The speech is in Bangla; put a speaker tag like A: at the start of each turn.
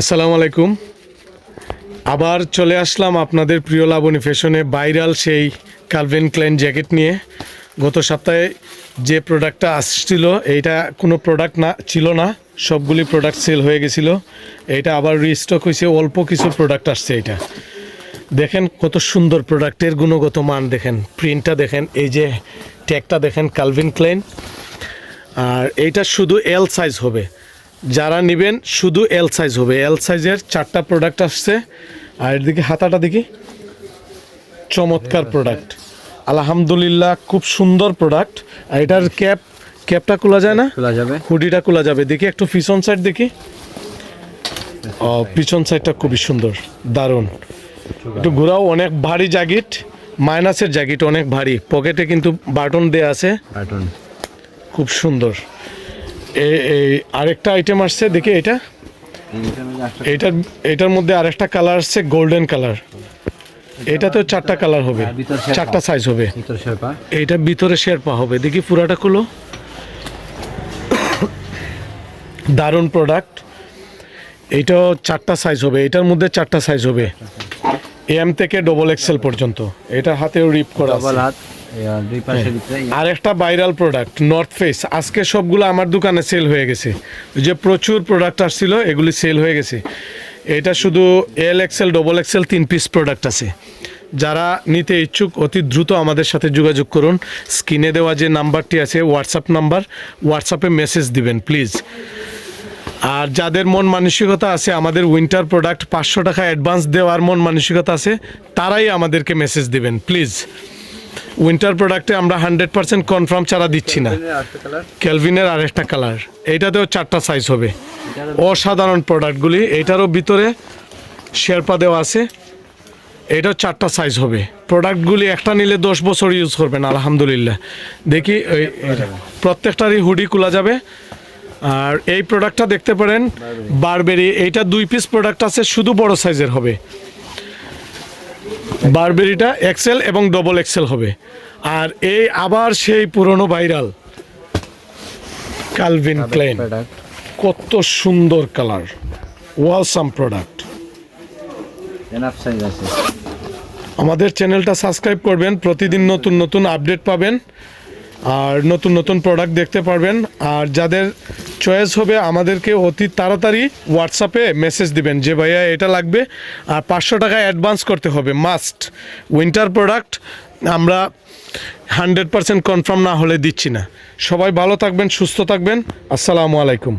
A: আসসালামু আলাইকুম। আবার চলে আসলাম আপনাদের প্রিয় লাবণী ফ্যাশনে ভাইরাল সেই কালভেন ক্লাইন জ্যাকেট নিয়ে। গত সপ্তাহে যে প্রোডাক্টটা আসছিল, এইটা কোনো প্রোডাক্ট না, ছিল না, সবগুলি প্রোডাক্ট সেল হয়ে গেছিল। এইটা আবার রিস্টক হয়েছে অল্প কিছু প্রোডাক্ট আসছে এটা দেখেন কত সুন্দর প্রোডাক্টের গুণগত মান দেখেন প্রিন্টটা দেখেন, এই যে ট্যাগটা দেখেন কালভিন ক্লাইন আর এইটা শুধু এল সাইজ হবে। যারা নেবেন শুধু এল সাইজ হবে। এল সাইজের চারটা প্রোডাক্ট আসছে। আর এদিকে হাতাটা দেখি। চমৎকার প্রোডাক্ট আলহামদুলিল্লাহ খুব সুন্দর প্রোডাক্ট আর এটার ক্যাপ ক্যাপটা খোলা যায় না?
B: খোলা যাবে।
A: হুডিটা খোলা যাবে। দেখি একটু পিছন সাইড দেখি। ও পিছন সাইডটা খুবই সুন্দর। দারুণ। একটু ঘোরাও অনেক ভারী জ্যাকেট মাইনাসের জ্যাকেট অনেক ভারী। পকেটে কিন্তু বাটন দেয়া আছে।
B: কার্টুন
A: খুব সুন্দর। এই আরেকটা আইটেম আসছে দেখি এটা। এটার এটার মধ্যে আরেকটা কালার আসছে গোল্ডেন কালার এটা তো চারটা কালার হবে।
B: হ্যাঁ।
A: চারটা সাইজ হবে। এইটা ভিতরে শেরপা হবে। দেখি পুরাটা খুলো। দারুণ প্রোডাক্ট এইটাও চারটা সাইজ হবে। এটার মধ্যে চারটা সাইজ হবে। এম থেকে ডবল এক্সেল পর্যন্ত। এটা হাতেও রিপ করা আছে।
B: আর
A: একটা ভাইরাল প্রোডাক্ট নর্থ ফেস আজকে সবগুলো আমার দোকানে সেল হয়ে গেছে। যে প্রচুর প্রোডাক্ট আসছিল এগুলি সেল হয়ে গেছে। এটা শুধু এল এক্সেল ডবল এক্সেল তিন পিস প্রোডাক্ট আছে। যারা নিতে ইচ্ছুক অতি দ্রুত আমাদের সাথে যোগাযোগ করুন। স্ক্রিনে দেওয়া যে নাম্বারটি আছে হোয়াটসঅ্যাপ নাম্বার হোয়াটসঅ্যাপে মেসেজ দিবেন প্লিজ আর যাদের মন মানসিকতা আছে আমাদের উইন্টার প্রোডাক্ট পাঁচশো টাকা অ্যাডভান্স দেওয়ার মন মানসিকতা আছে তারাই আমাদেরকে মেসেজ দিবেন প্লিজ উইন্টার প্রোডাক্টে আমরা হান্ড্রেড পার্সেন্ট কনফার্ম ছাড়া দিচ্ছি না। ক্যালভিনের আরেকটা কালার এইটাতেও চারটা সাইজ হবে। অসাধারণ প্রোডাক্টগুলি এইটারও ভিতরে শেরপা দেওয়া আছে। এটাও চারটা সাইজ হবে। প্রোডাক্টগুলি একটা নিলে দশ বছর ইউজ করবেন আলহামদুলিল্লাহ। দেখি প্রত্যেকটারই হুডি খোলা যাবে। আর এই প্রোডাক্টটা দেখতে পারেন বারবেরি এইটা দুই পিস প্রোডাক্ট আছে শুধু বড় সাইজের হবে। বারবেরিটা এক্সেল এবং ডবল এক্সেল হবে। আর এই আবার সেই পুরনো ভাইরাল কালভিন ক্লেন কত সুন্দর কালার। ওয়ালসাম প্রোডাক্ট আমাদের চ্যানেলটা সাবস্ক্রাইব করবেন প্রতিদিন নতুন নতুন আপডেট পাবেন আর নতুন নতুন প্রোডাক্ট দেখতে পারবেন আর যাদের চয়েস হবে আমাদেরকে অতি তাড়াতাড়ি হোয়াটসঅ্যাপে মেসেজ দিবেন যে, ভাইয়া, এটা লাগবে আর পাঁচশো টাকা অ্যাডভান্স করতে হবে মাস্ট উইন্টার প্রোডাক্ট আমরা হান্ড্রেড পারসেন্ট কনফার্ম না হলে দিচ্ছি না। সবাই ভালো থাকবেন, সুস্থ থাকবেন। আসসালামু আলাইকুম।